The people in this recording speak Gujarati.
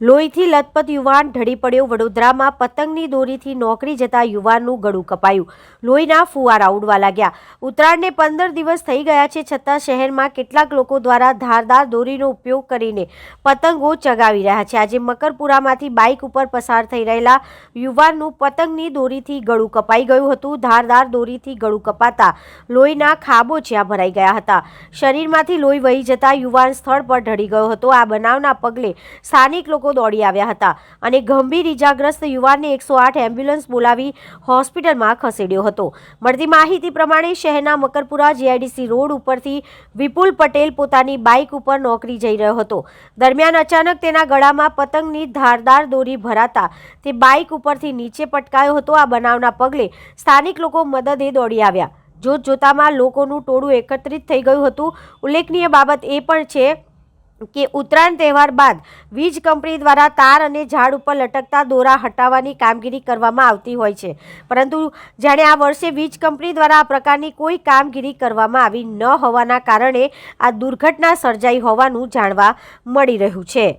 લોહીથી લથપથ યુવાન ઢળી પડ્યો. વડોદરામાં પતંગની દોરીથી નોકરી જતા યુવાનનું ગળું કપાયું. લોહીના ફુવારા ઉડવા લાગ્યા. ઉત્તરાયણને પંદર દિવસ થઈ ગયા છે, છતાં શહેરમાં કેટલાક લોકો દ્વારા ધારદાર દોરીનો ઉપયોગ કરીને પતંગો ચગાવી રહ્યા છે. આજે મકરપુરામાંથી બાઇક ઉપર પસાર થઈ રહેલા યુવાનનું પતંગની દોરીથી ગળું કપાઈ ગયું હતું. ધારદાર દોરીથી ગળું કપાતા લોહીના ખાબોચિયા ભરાઈ ગયા હતા. શરીરમાંથી લોહી વહી જતા યુવાન સ્થળ પર ઢળી ગયો હતો. આ બનાવના પગલે સ્થાનિક લોકો દોડી આવ્યા હતા અને ગંભીર ઇજાગ્રસ્ત યુવાનને એકસો આઠ એમ્બ્યુલન્સ બોલાવી હોસ્પિટલમાં ખસેડ્યો હતો. મળતી માહિતી પ્રમાણે શહેરના મકરપુરા જીઆઈડીસી રોડ ઉપરથી વિપુલ પટેલ પોતાની બાઇક ઉપર નોકરી જઈ રહ્યો હતો. દરમિયાન અચાનક તેના ગળામાં પતંગની ધારદાર દોરી ભરાતા તે બાઇક ઉપરથી નીચે પટકાયો હતો. આ બનાવના પગલે સ્થાનિક લોકો મદદે દોડી આવ્યા. જોત જોતામાં લોકોનું ટોળું એકત્રિત થઈ ગયું હતું. ઉલ્લેખનીય બાબત એ પણ છે કે ઉત્તરાયણ તહેવાર બાદ વીજ કંપની દ્વારા તાર અને ઝાડ ઉપર લટકતા દોરા હટાવવાની કામગીરી કરવામાં આવતી હોય છે. પરંતુ જાણે આ વર્ષે વીજ કંપની દ્વારા આ પ્રકારની કોઈ કામગીરી કરવામાં આવી ન હોવાના કારણે આ દુર્ઘટના સર્જાઈ હોવાનું જાણવા મળી રહ્યું છે.